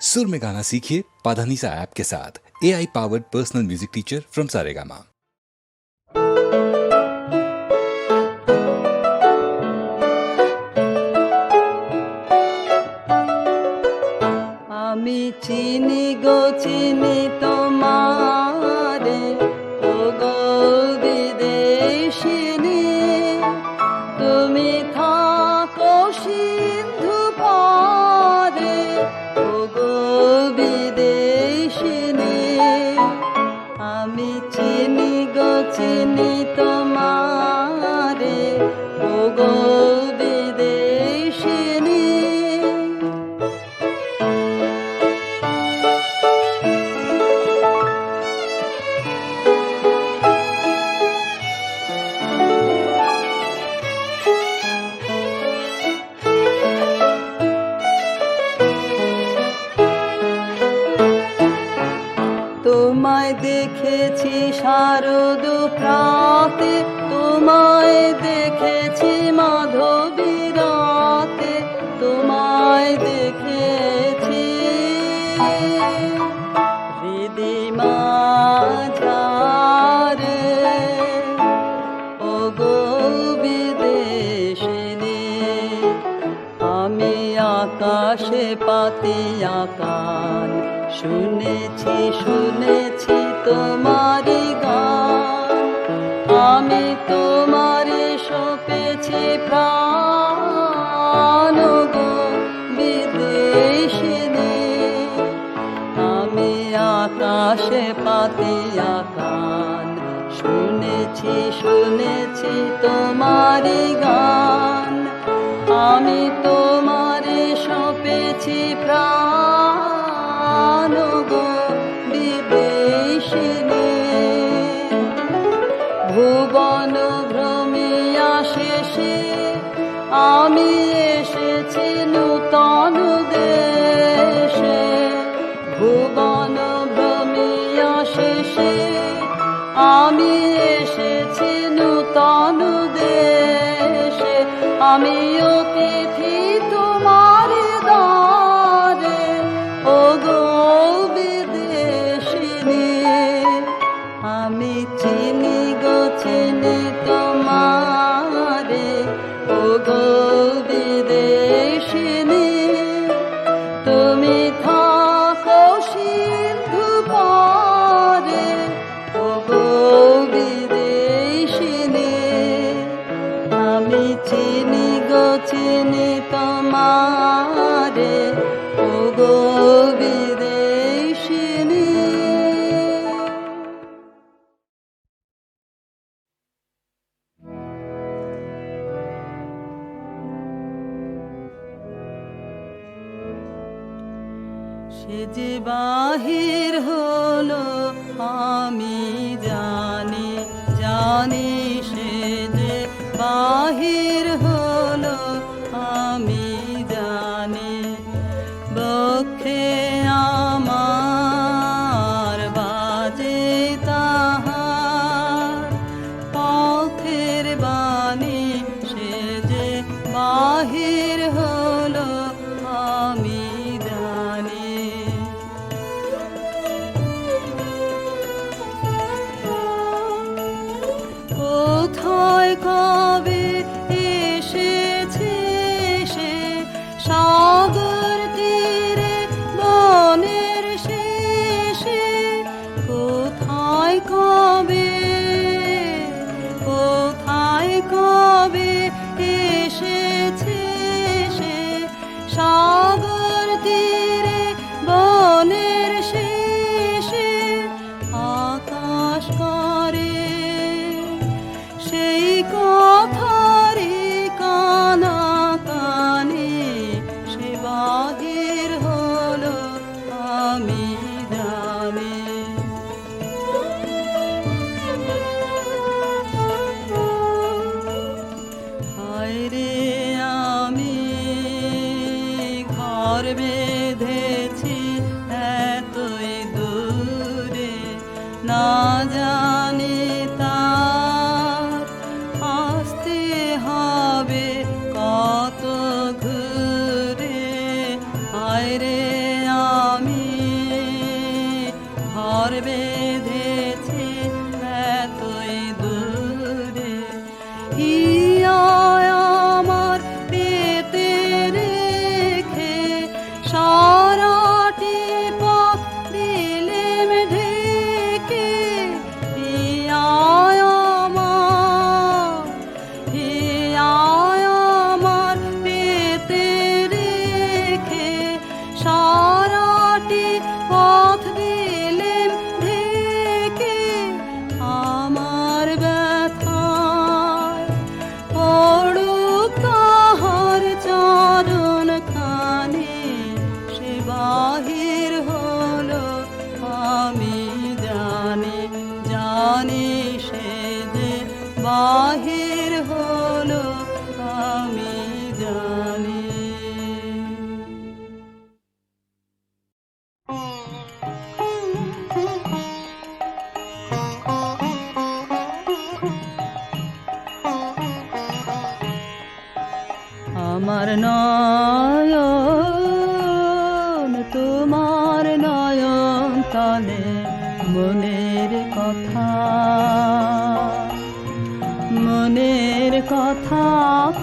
सुर में गाना सीखिए पाधानीसा ऐप के साथ A I powered personal music teacher from Saregama আমি চিনি গো চিনি তোমারে দেখেছি শারদ প্রাতে, তোমায় দেখেছি মাধবী রাতে, তোমায় দেখেছি। হৃদিমা ঝারে ও বিদেশিনী, আমি আকাশে পাতিয়া কান শুনেছি শুনেছি তোমারি গান, আমি তোমারে সপেছি প্রাণ গো বিদেশিনী। আমি আকাশে পাতিয়া কান শুনেছি শুনেছি তোমারি গান। আমি তোমারে আমি এসেছি নূতন দেশে ভুবন ভ্রমিয়া শেষে আমি এসেছি নূতন দেশে আমি অতিথি go. সে যে বাহির হলো আমি জানি জানি সে যে বাহির হলো না যা বাহির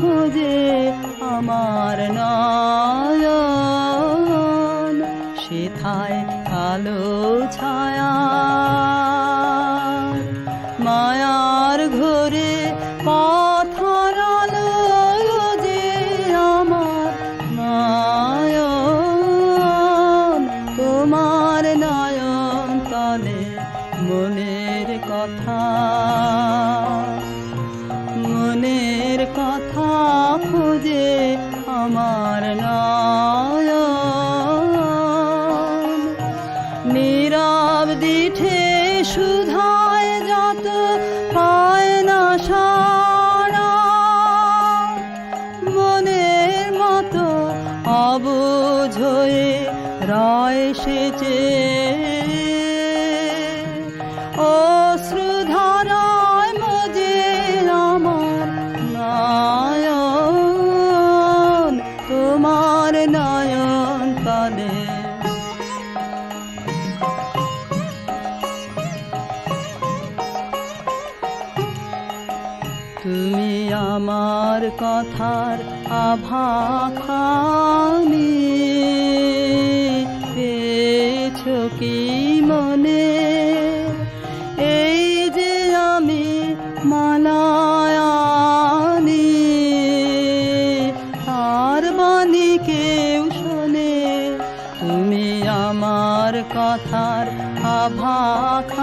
খুঁজে আমার নয়ন। সেথায় কালো ছায়া। আমার নয়ন নীরব দিঠে সুধায় যত পায় না সারা। মনের মতো অবুঝ হয়ে রয় সেচে নয়ন তুমি আমার কথার আভা পেয়েছ কি? আমার কথার আভাখানি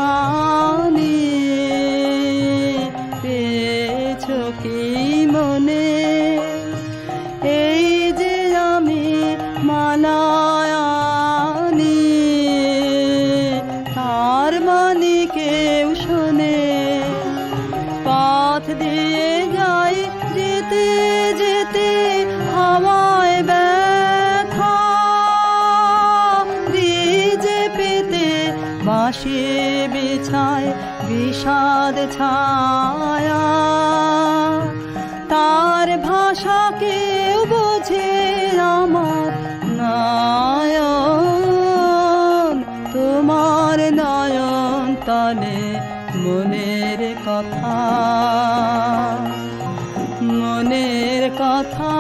পেয়েছ কি মনে? বাঁশে বিছায়, বিষাদ ছায়া। তার ভাষা কেউ বোঝে আমার নয়ন। তোমার নয়ন তলে মনের কথা। মনের কথা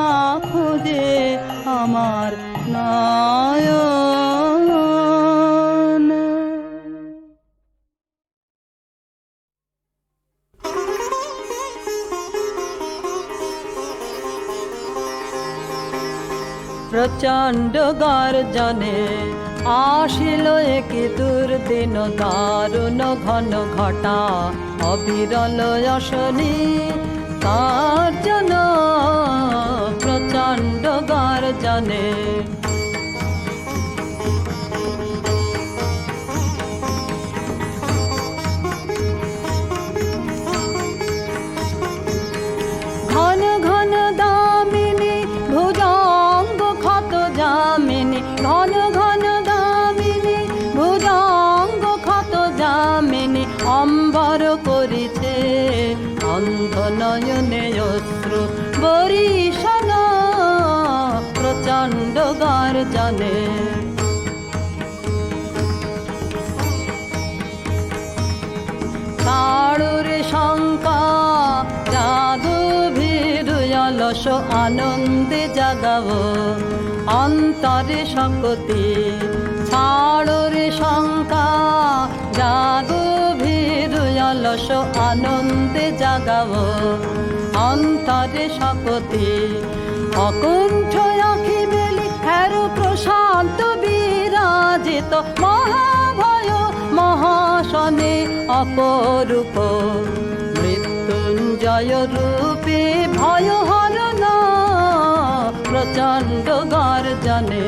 খুঁজে আমার নয়ন। প্রচণ্ড গর্জনে আসিল একে দুর্দিন দারুণ ঘন ঘটা। অবিরল অশনি কার্জন প্রচণ্ড গর্জনে জানে। তারুর শঙ্কা, জাদু ভীরু অলস আনন্দে জাগাব। অন্তরে শক্তি, ছাড়ুর শঙ্কা, জাদু ভিড় অলস আনন্দে জাগাব। অন্তরে শক্তি, অকুণ্ঠ রাখিবে হেরো প্রশান্ত বিরাজিত মহাভয় মহাশনে অপরূপ। মৃত্যুঞ্জয় রূপে ভয় হরণ প্রচণ্ড গর্জনে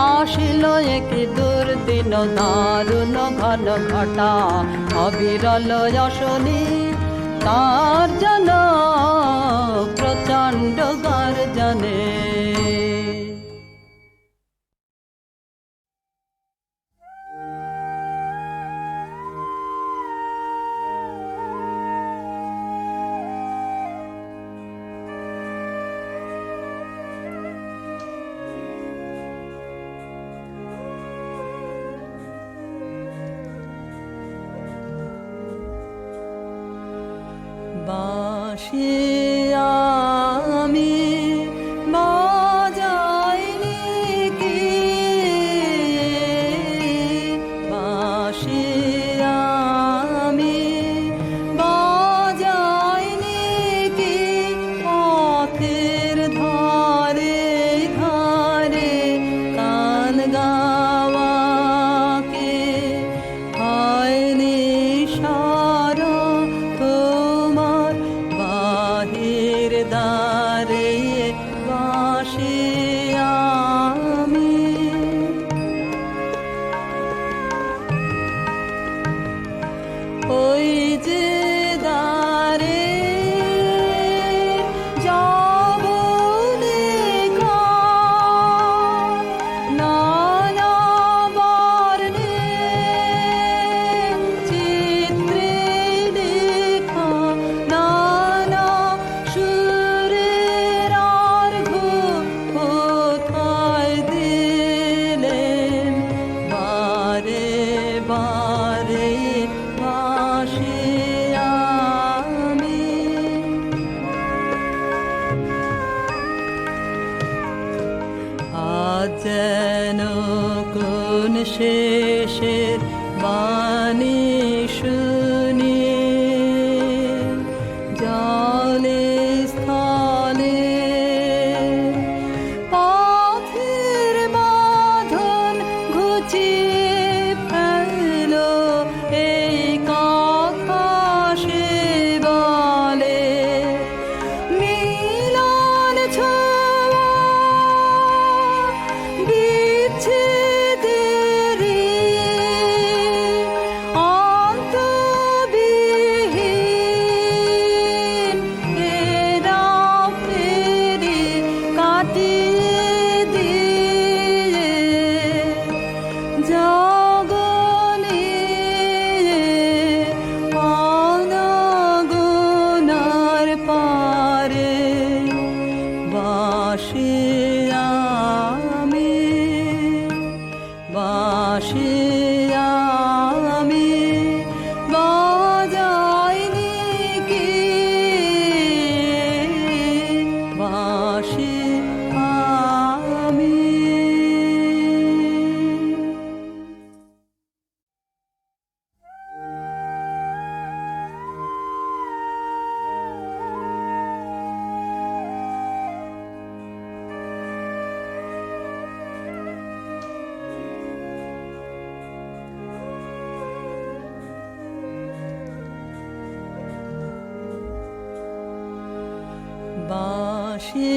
আসিল একই দুর্দিন দারুণ ঘন ঘটা অবিরল যশনী তার জন প্রচণ্ড গর্জনে বাঁশি আমি বাজাইনি কি? বাঁশি আমি বাজাইনি কি? পথের ধারে ধারে কান গাওয়াকে বাঁশি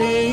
রে